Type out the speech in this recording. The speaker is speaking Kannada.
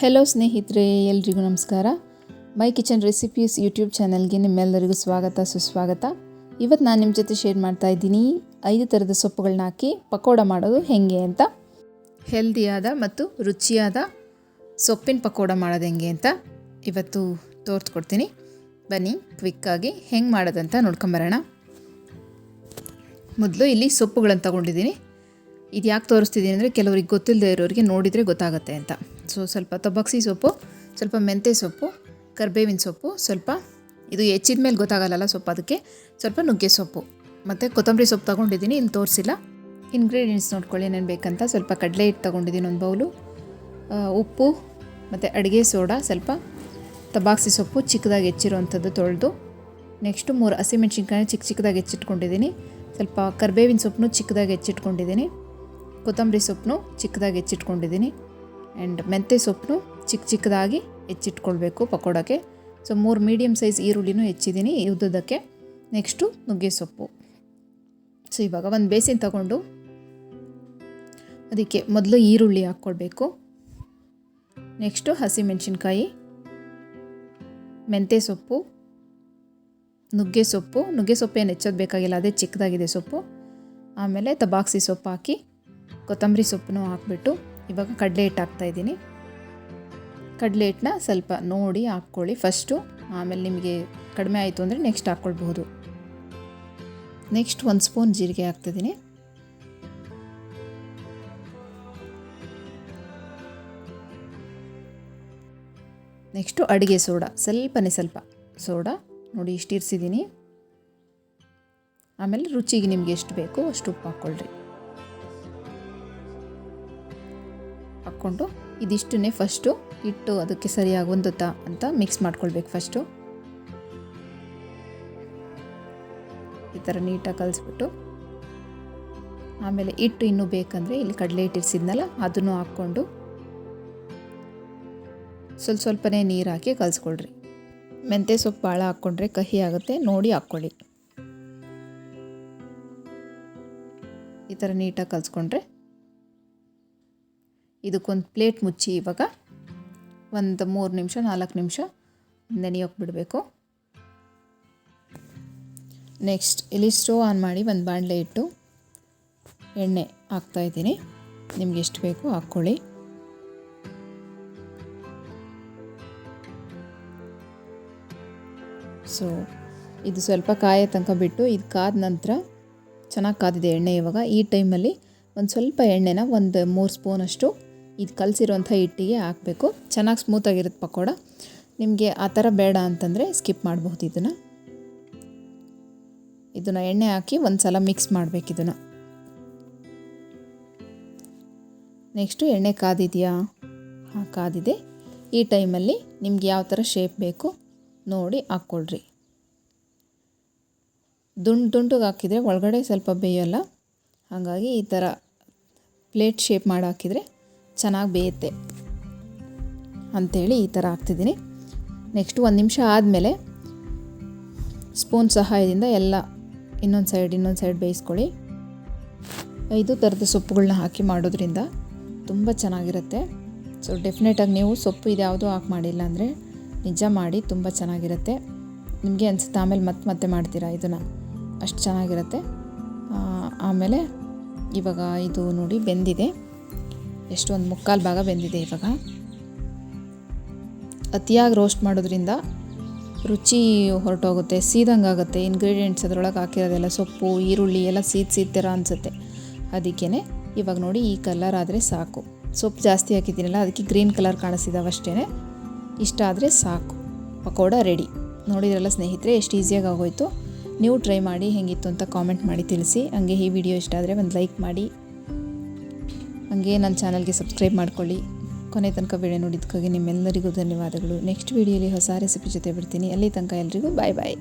ಹೆಲೋ ಸ್ನೇಹಿತರೆ, ಎಲ್ರಿಗೂ ನಮಸ್ಕಾರ. ಮೈ ಕಿಚನ್ ರೆಸಿಪೀಸ್ ಯೂಟ್ಯೂಬ್ ಚಾನಲ್ಗೆ ನಿಮ್ಮೆಲ್ಲರಿಗೂ ಸ್ವಾಗತ, ಸುಸ್ವಾಗತ. ಇವತ್ತು ನಾನು ನಿಮ್ಮ ಜೊತೆ ಶೇರ್ ಮಾಡ್ತಾ ಇದ್ದೀನಿ ಐದು ಥರದ ಸೊಪ್ಪುಗಳನ್ನ ಹಾಕಿ ಪಕೋಡ ಮಾಡೋದು ಹೇಗೆ ಅಂತ. ಹೆಲ್ದಿಯಾದ ಮತ್ತು ರುಚಿಯಾದ ಸೊಪ್ಪಿನ ಪಕೋಡ ಮಾಡೋದು ಹೆಂಗೆ ಅಂತ ಇವತ್ತು ತೋರಿಸ್ಕೊಡ್ತೀನಿ. ಬನ್ನಿ ಕ್ವಿಕ್ಕಾಗಿ ಹೆಂಗೆ ಮಾಡೋದಂತ ನೋಡ್ಕೊಂಬರೋಣ. ಮೊದಲು ಇಲ್ಲಿ ಸೊಪ್ಪುಗಳನ್ನು ತಗೊಂಡಿದ್ದೀನಿ. ಇದು ಯಾಕೆ ತೋರಿಸ್ತಿದ್ದೀನಿ ಅಂದರೆ ಕೆಲವ್ರಿಗೆ ಗೊತ್ತಿಲ್ಲದೆ ಇರೋರಿಗೆ ನೋಡಿದರೆ ಗೊತ್ತಾಗುತ್ತೆ ಅಂತ. ಸೊ ಸ್ವಲ್ಪ ತೊಬ್ಬಕ್ಸಿ ಸೊಪ್ಪು, ಸ್ವಲ್ಪ ಮೆಂತ್ಯ ಸೊಪ್ಪು, ಕರ್ಬೇವಿನ ಸೊಪ್ಪು, ಸ್ವಲ್ಪ ಇದು ಹೆಚ್ಚಿದ ಮೇಲೆ ಗೊತ್ತಾಗಲ್ಲ ಸೊಪ್ಪು ಅದಕ್ಕೆ, ಸ್ವಲ್ಪ ನುಗ್ಗೆ ಸೊಪ್ಪು. ಮತ್ತು ಕೊತ್ತಂಬರಿ ಸೊಪ್ಪು ತೊಗೊಂಡಿದ್ದೀನಿ ಇಲ್ಲಿ ತೋರಿಸಿಲ್ಲ. ಇಂಗ್ರೀಡಿಯೆಂಟ್ಸ್ ನೋಡ್ಕೊಳ್ಳಿ ಏನೇನು ಬೇಕಂತ. ಸ್ವಲ್ಪ ಕಡಲೆ ಹಿಟ್ಟು ತೊಗೊಂಡಿದ್ದೀನಿ ಒಂದು ಬೌಲು. ಉಪ್ಪು, ಮತ್ತು ಅಡುಗೆ ಸೋಡಾ, ಸ್ವಲ್ಪ ತಬಾಕ್ಸಿ ಸೊಪ್ಪು ಚಿಕ್ಕದಾಗಿ ಹೆಚ್ಚಿರುವಂಥದ್ದು ತೊಳೆದು, ನೆಕ್ಸ್ಟು ಮೂರು ಹಸಿಮೆಣ್ಸಿನ್ಕಾಯಿ ಚಿಕ್ಕ ಚಿಕ್ಕದಾಗಿ ಹೆಚ್ಚಿಟ್ಕೊಂಡಿದ್ದೀನಿ. ಸ್ವಲ್ಪ ಕರ್ಬೇವಿನ ಸೊಪ್ಪು ಚಿಕ್ಕದಾಗಿ ಹೆಚ್ಚಿಟ್ಕೊಂಡಿದ್ದೀನಿ. ಕೊತ್ತಂಬರಿ ಸೊಪ್ಪನ್ನು ಚಿಕ್ಕದಾಗಿ ಹೆಚ್ಚಿಟ್ಕೊಂಡಿದ್ದೀನಿ. ಆ್ಯಂಡ್ ಮೆಂತ್ಯ ಸೊಪ್ಪನ್ನು ಚಿಕ್ಕ ಚಿಕ್ಕದಾಗಿ ಹೆಚ್ಚಿಟ್ಕೊಳ್ಬೇಕು ಪಕೋಡಕ್ಕೆ. ಸೊ ಮೂರು ಮೀಡಿಯಮ್ ಸೈಜ್ ಈರುಳ್ಳಿನೂ ಹೆಚ್ಚಿದ್ದೀನಿ ಉದ್ದದಕ್ಕೆ ನೆಕ್ಸ್ಟು ನುಗ್ಗೆ ಸೊಪ್ಪು. ಸೊ ಇವಾಗ ಒಂದು ಬೇಸಿನ ತಗೊಂಡು ಅದಕ್ಕೆ ಮೊದಲು ಈರುಳ್ಳಿ ಹಾಕ್ಕೊಳ್ಬೇಕು. ನೆಕ್ಸ್ಟು ಹಸಿಮೆಣಸಿನ್ಕಾಯಿ ಮೆಂತ್ಯ ಸೊಪ್ಪು, ನುಗ್ಗೆ ಸೊಪ್ಪು. ನುಗ್ಗೆ ಸೊಪ್ಪು ಏನು ಹೆಚ್ಚೋದು ಬೇಕಾಗಿಲ್ಲ, ಅದೇ ಚಿಕ್ಕದಾಗಿದೆ ಸೊಪ್ಪು. ಆಮೇಲೆ ತಬಾಕ್ಸಿ ಸೊಪ್ಪು ಹಾಕಿ, ಕೊತ್ತಂಬರಿ ಸೊಪ್ಪನ್ನು ಹಾಕ್ಬಿಟ್ಟು ಇವಾಗ ಕಡಲೆ ಹಿಟ್ಟು ಹಾಕ್ತಾಯಿದ್ದೀನಿ ಕಡಲೆ ಹಿಟ್ಟನ್ನ ಸ್ವಲ್ಪ ನೋಡಿ ಹಾಕ್ಕೊಳ್ಳಿ. ಫಸ್ಟು ಆಮೇಲೆ ನಿಮಗೆ ಕಡಿಮೆ ಆಯಿತು ಅಂದರೆ ನೆಕ್ಸ್ಟ್ ಹಾಕ್ಕೊಳ್ಬಹುದು. ನೆಕ್ಸ್ಟ್ ಒಂದು ಸ್ಪೂನ್ ಜೀರಿಗೆ ಹಾಕ್ತಿದ್ದೀನಿ. ನೆಕ್ಸ್ಟು ಅಡುಗೆ ಸೋಡಾ, ಸ್ವಲ್ಪನೇ ಸ್ವಲ್ಪ ಸೋಡಾ. ನೋಡಿ ಇಷ್ಟು ಇರಿಸಿದ್ದೀನಿ ಆಮೇಲೆ ರುಚಿಗೆ ನಿಮ್ಗೆ ಎಷ್ಟು ಬೇಕೋ ಅಷ್ಟು ಉಪ್ಪು ಹಾಕ್ಕೊಳ್ರಿ. ಹಾಕ್ಕೊಂಡು ಇದಿಷ್ಟನ್ನೇ ಫಸ್ಟು ಇಟ್ಟು ಅದಕ್ಕೆ ಸರಿಯಾಗಿ ಹೊಂದುತ್ತಾ ಅಂತ ಮಿಕ್ಸ್ ಮಾಡ್ಕೊಳ್ಬೇಕು ಫಸ್ಟು ಈ ಥರ ನೀಟಾಗಿ ಕಲಿಸ್ಬಿಟ್ಟು ಆಮೇಲೆ ಹಿಟ್ಟು ಇನ್ನೂ ಬೇಕಂದರೆ ಇಲ್ಲಿ ಕಡಲೆ ಹಿಟ್ಟಿರ್ಸಿದ್ನಲ್ಲ ಅದನ್ನು ಹಾಕ್ಕೊಂಡು ಸ್ವಲ್ಪ ಸ್ವಲ್ಪನೇ ನೀರು ಹಾಕಿ ಕಲಿಸ್ಕೊಳ್ರಿ. ಮೆಂತ್ಯ ಸೊಪ್ಪು ಭಾಳ ಹಾಕ್ಕೊಂಡ್ರೆ ಕಹಿ ಆಗುತ್ತೆ, ನೋಡಿ ಹಾಕ್ಕೊಳ್ಳಿ. ಈ ಥರ ನೀಟಾಗಿ ಕಲಿಸ್ಕೊಂಡ್ರೆ ಇದಕ್ಕೊಂದು ಪ್ಲೇಟ್ ಮುಚ್ಚಿ ಇವಾಗ ಒಂದು ಮೂರು ನಿಮಿಷ, ನಾಲ್ಕು ನಿಮಿಷ ನೆನೆಯೋಕೆ ಬಿಡಬೇಕು. ನೆಕ್ಸ್ಟ್ ಇಲ್ಲಿ ಸ್ಟೋವ್ ಆನ್ ಮಾಡಿ ಒಂದು ಬಾಣಲೆ ಇಟ್ಟು ಎಣ್ಣೆ ಹಾಕ್ತಾಯಿದ್ದೀನಿ ನಿಮ್ಗೆ ಎಷ್ಟು ಬೇಕು ಹಾಕ್ಕೊಳ್ಳಿ. ಸೊ ಇದು ಸ್ವಲ್ಪ ಕಾಯೋ ತನಕ ಬಿಟ್ಟು ಇದು ಕಾದ ನಂತರ ಚೆನ್ನಾಗಿ ಕಾದಿದೆ ಎಣ್ಣೆ ಇವಾಗ. ಈ ಟೈಮಲ್ಲಿ ಒಂದು ಸ್ವಲ್ಪ ಎಣ್ಣೆನ ಒಂದು ಮೂರು ಸ್ಪೂನಷ್ಟು ಇದು ಕಲಸಿರುವಂಥ ಹಿಟ್ಟಿಗೆ ಹಾಕಬೇಕು. ಚೆನ್ನಾಗಿ ಸ್ಮೂತಾಗಿರುತ್ತೆ ಪಕೋಡ. ನಿಮಗೆ ಆ ಥರ ಬೇಡ ಅಂತಂದರೆ ಸ್ಕಿಪ್ ಮಾಡಬಹುದು ಇದನ್ನು. ಇದನ್ನು ಎಣ್ಣೆ ಹಾಕಿ ಒಂದು ಸಲ ಮಿಕ್ಸ್ ಮಾಡಬೇಕು ಇದನ್ನು. ನೆಕ್ಸ್ಟು ಎಣ್ಣೆ ಕಾದಿದೆಯಾ? ಹಾಂ, ಕಾದಿದೆ. ಈ ಟೈಮಲ್ಲಿ ನಿಮ್ಗೆ ಯಾವ ಥರ ಶೇಪ್ ಬೇಕು ನೋಡಿ ಹಾಕ್ಕೊಳ್ರಿ. ದುಂಡು ದುಂಡುಗೆ ಹಾಕಿದರೆ ಒಳಗಡೆ ಸ್ವಲ್ಪ ಬೇಯೋಲ್ಲ. ಹಾಗಾಗಿ ಈ ಥರ ಪ್ಲೇಟ್ ಶೇಪ್ ಮಾಡಿ ಹಾಕಿದರೆ ಚೆನ್ನಾಗಿ ಬೇಯುತ್ತೆ ಅಂಥೇಳಿ ಈ ಥರ ಹಾಕ್ತಿದ್ದೀನಿ. ನೆಕ್ಸ್ಟ್ ಒಂದು ನಿಮಿಷ ಆದಮೇಲೆ ಸ್ಪೂನ್ ಸಹಾಯದಿಂದ ಎಲ್ಲ ಇನ್ನೊಂದು ಸೈಡ್ ಇನ್ನೊಂದು ಸೈಡ್ ಬೇಯಿಸ್ಕೊಳ್ಳಿ. ಐದು ಥರದ ಸೊಪ್ಪುಗಳನ್ನ ಹಾಕಿ ಮಾಡೋದ್ರಿಂದ ತುಂಬ ಚೆನ್ನಾಗಿರುತ್ತೆ. ಸೊ ಡೆಫಿನೆಟಾಗಿ ನೀವು ಸೊಪ್ಪು ಇದ್ಯಾವುದೂ ಹಾಕಿ ಮಾಡಿಲ್ಲ ಅಂದರೆ ನಿಜ ಮಾಡಿ ತುಂಬ ಚೆನ್ನಾಗಿರುತ್ತೆ. ನಿಮಗೆ ಅನಿಸುತ್ತೆ ಆಮೇಲೆ ಮತ್ತೆ ಮತ್ತೆ ಮಾಡ್ತೀರಾ ಇದನ್ನು? ಅಷ್ಟು ಚೆನ್ನಾಗಿರುತ್ತೆ. ಆಮೇಲೆ ಇವಾಗ ಇದು ನೋಡಿ ಬೆಂದಿದೆ. ಎಷ್ಟು ಒಂದು ಮುಕ್ಕಾಲು ಭಾಗ ಬೆಂದಿದೆ ಇವಾಗ. ಅತಿಯಾಗಿ ರೋಸ್ಟ್ ಮಾಡೋದ್ರಿಂದ ರುಚಿ ಹೊರಟೋಗುತ್ತೆ, ಸೀದಂಗಾಗುತ್ತೆ ಇನ್ಗ್ರೀಡಿಯೆಂಟ್ಸ್ ಅದರೊಳಗೆ ಹಾಕಿರೋದೆಲ್ಲ ಸೊಪ್ಪು, ಈರುಳ್ಳಿ ಎಲ್ಲ ಸೀದ್ ಸೀದ್ತೀರ ಅನಿಸುತ್ತೆ. ಅದಕ್ಕೇ ಇವಾಗ ನೋಡಿ ಈ ಕಲರ್ ಆದರೆ ಸಾಕು. ಸೊಪ್ಪು ಜಾಸ್ತಿ ಹಾಕಿದ್ದೀನಲ್ಲ, ಅದಕ್ಕೆ ಗ್ರೀನ್ ಕಲರ್ ಕಾಣಿಸಿದಾವಷ್ಟೇ ಇಷ್ಟ ಆದರೆ ಸಾಕು. ಪಕೋಡ ರೆಡಿ ನೋಡಿದ್ರಲ್ಲ ಸ್ನೇಹಿತರೆ, ಎಷ್ಟು ಈಸಿಯಾಗಿ ಆಗೋಯ್ತು. ನೀವು ಟ್ರೈ ಮಾಡಿ, ಹೇಗಿತ್ತು ಅಂತ ಕಾಮೆಂಟ್ ಮಾಡಿ ತಿಳಿಸಿ. ಹಂಗೆ ಈ ವಿಡಿಯೋ ಇಷ್ಟ ಆದರೆ ಒಂದು ಲೈಕ್ ಮಾಡಿ. ಹಂಗೆ ನನ್ನ ಚಾನಲ್ಗೆ ಸಬ್ಸ್ಕ್ರೈಬ್ ಮಾಡ್ಕೊಳ್ಳಿ. ಕೊನೆ ತನಕ ವಿಡಿಯೋ ನೋಡಿದ್ದಕ್ಕಾಗಿ ನಿಮ್ಮೆಲ್ಲರಿಗೂ ಧನ್ಯವಾದಗಳು. ನೆಕ್ಸ್ಟ್ ವಿಡಿಯೋಲಿ ಹೊಸ ರೆಸಿಪಿ ಜೊತೆ ಬಿಡ್ತೀನಿ ಅಲ್ಲಿ ತನಕ ಎಲ್ರಿಗೂ ಬಾಯ್ ಬಾಯ್